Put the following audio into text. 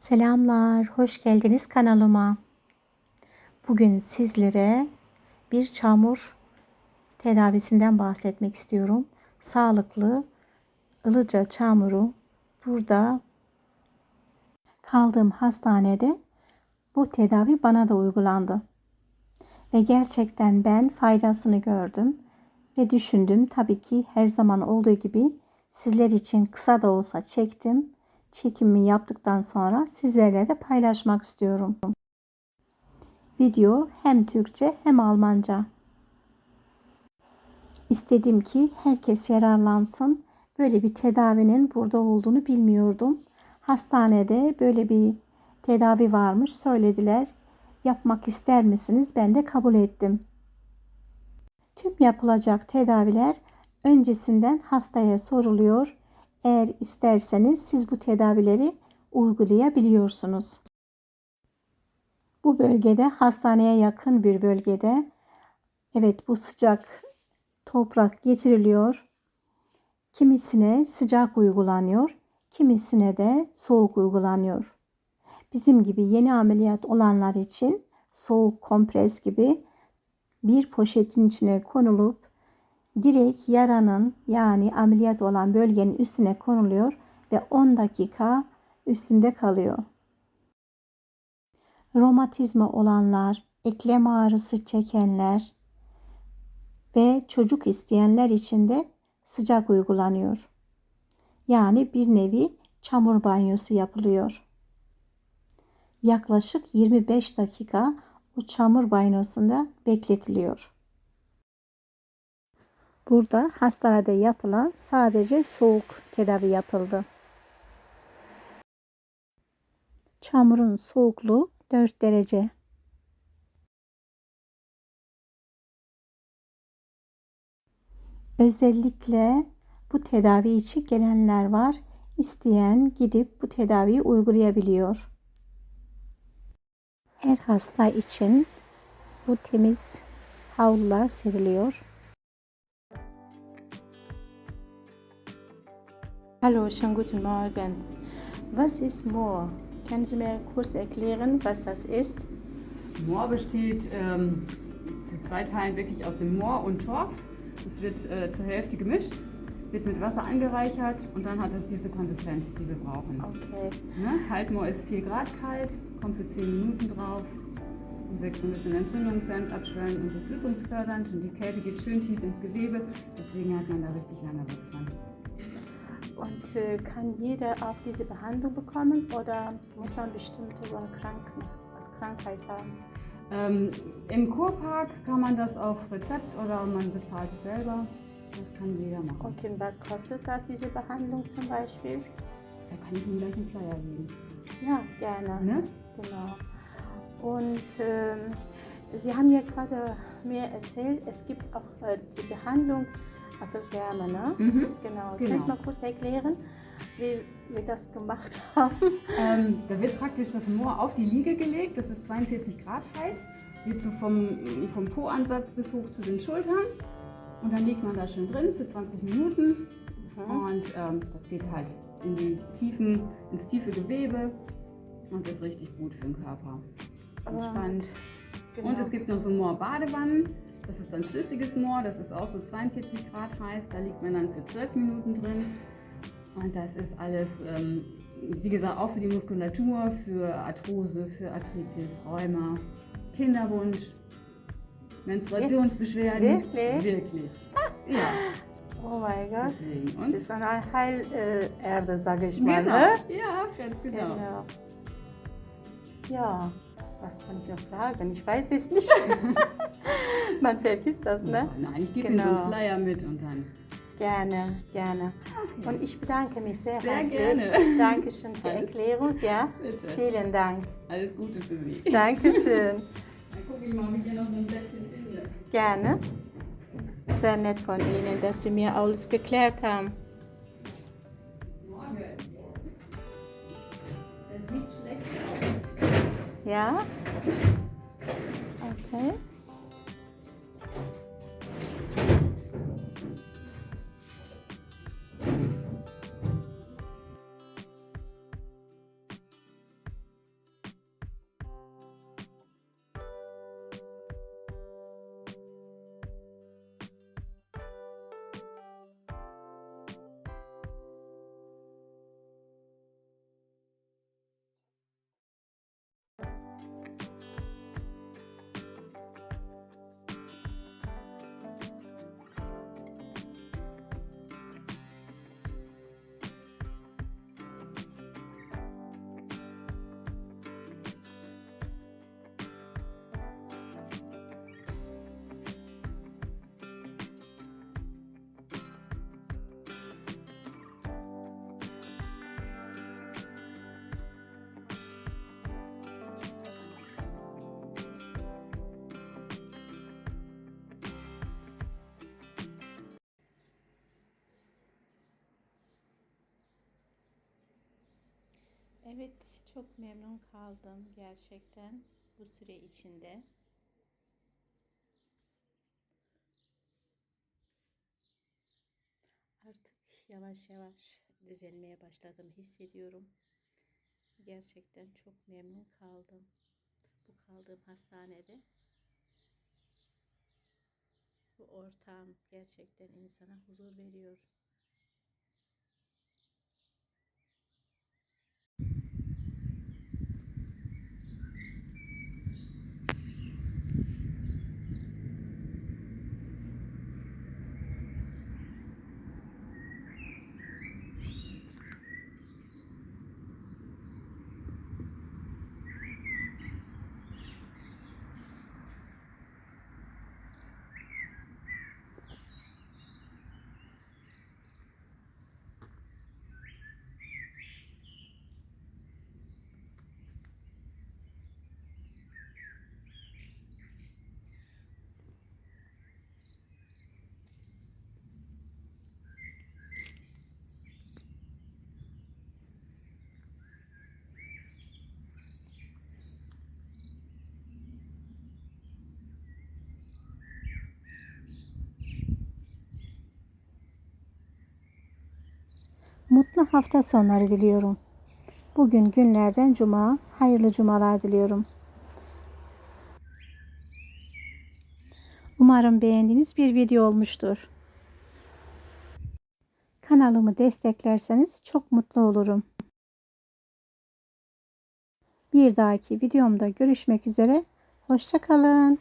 Selamlar, hoş geldiniz kanalıma. Bugün sizlere bir çamur tedavisinden bahsetmek istiyorum. Sağlıklı ılıca çamuru burada kaldığım hastanede bu tedavi bana da uygulandı. Ve gerçekten ben faydasını gördüm ve düşündüm. Tabii ki her zaman olduğu gibi sizler için kısa da olsa çektim çekimimi yaptıktan sonra sizlerle de paylaşmak istiyorum. Video hem Türkçe hem Almanca. İstedim ki herkes yararlansın. Böyle bir tedavinin burada olduğunu bilmiyordum. Hastanede böyle bir tedavi varmış söylediler. Yapmak ister misiniz? Ben de kabul ettim. Tüm yapılacak tedaviler öncesinden hastaya soruluyor eğer isterseniz siz bu tedavileri uygulayabiliyorsunuz. Bu bölgede hastaneye yakın bir bölgede evet bu sıcak toprak getiriliyor. Kimisine sıcak uygulanıyor, kimisine de soğuk uygulanıyor. Bizim gibi yeni ameliyat olanlar için soğuk kompres gibi bir poşetin içine konulup direkt yaranın yani ameliyat olan bölgenin üstüne konuluyor ve 10 dakika üstünde kalıyor. Romatizma olanlar, eklem ağrısı çekenler ve çocuk isteyenler için de sıcak uygulanıyor. Yani bir nevi çamur banyosu yapılıyor. Yaklaşık 25 dakika o çamur banyosunda bekletiliyor. Burada hastanede yapılan sadece soğuk tedavi yapıldı. Çamurun soğukluğu 4 derece. Özellikle bu tedavi için gelenler var. İsteyen gidip bu tedaviyi uygulayabiliyor. Her hasta için bu temiz havlular seriliyor. Hallo, schönen guten Morgen. Was ist Moor? Können Sie mir kurz erklären, was das ist? Moor besteht ähm, zu zwei Teilen wirklich aus dem Moor und Torf. Es wird äh, zur Hälfte gemischt, wird mit Wasser angereichert und dann hat es diese Konsistenz, die wir brauchen. Okay. Ne? Kaltmoor ist 4 Grad kalt, kommt für 10 Minuten drauf und wirkt so ein bisschen entzündungshemmend, abschwellend und durchblutungsfördernd. Und die Kälte geht schön tief ins Gewebe, deswegen hat man da richtig lange was von. Und äh, kann jeder auch diese Behandlung bekommen oder muss man bestimmte so Kranken, also Krankheit haben? Ähm, Im Kurpark kann man das auf Rezept oder man bezahlt es selber. Das kann jeder machen. Okay, und was kostet das, diese Behandlung zum Beispiel? Da kann ich Ihnen gleich einen Flyer geben. Ja, gerne. Ne? Genau. Und ähm, Sie haben ja gerade mir erzählt, es gibt auch äh, die Behandlung, also Wärme, ne? Mhm. Genau. Genau. Kann ich mal kurz erklären, wie wir das gemacht haben? Ähm, da wird praktisch das Moor auf die Liege gelegt, das ist 42 Grad heiß, wird so vom, vom Po-Ansatz bis hoch zu den Schultern und dann liegt man da schön drin für 20 Minuten Mhm. und ähm, das geht halt in die Tiefen, ins tiefe Gewebe und ist richtig gut für den Körper. Entspannt. Genau. Und es gibt noch so Moor-Badewannen. Das ist dann flüssiges Moor, das ist auch so 42 Grad heiß. Da liegt man dann für 12 Minuten drin. Und das ist alles, ähm, wie gesagt, auch für die Muskulatur, für Arthrose, für Arthritis, Rheuma, Kinderwunsch, Menstruationsbeschwerden. Wirklich? Wirklich. Ja, Oh mein Gott. deswegen. Und ist eine Heilerde, sage ich mal. genau. Ne? Ja, ganz genau. Genau. Ja, was kann ich noch fragen? Ich weiß es nicht. Man vergisst das, ne? Nein, ich gebe Ihnen so Genau. einen Flyer mit und dann. Gerne, gerne. Okay. Und ich bedanke mich sehr, Sehr herzlich. gerne. Dankeschön für die Erklärung. Ja, Bitte. vielen Dank. Alles Gute für Sie. Dankeschön. Dann gucke ich mal, ob ich hier noch ein Blättchen finde. Gerne. Sehr nett von Ihnen, dass Sie mir alles geklärt haben. Yeah? Okay. Evet, çok memnun kaldım gerçekten bu süre içinde. Artık yavaş yavaş düzelmeye başladım hissediyorum. Gerçekten çok memnun kaldım bu kaldığım hastanede. Bu ortam gerçekten insana huzur veriyor. Mutlu hafta sonları diliyorum. Bugün günlerden cuma, hayırlı cumalar diliyorum. Umarım beğendiğiniz bir video olmuştur. Kanalımı desteklerseniz çok mutlu olurum. Bir dahaki videomda görüşmek üzere. Hoşçakalın.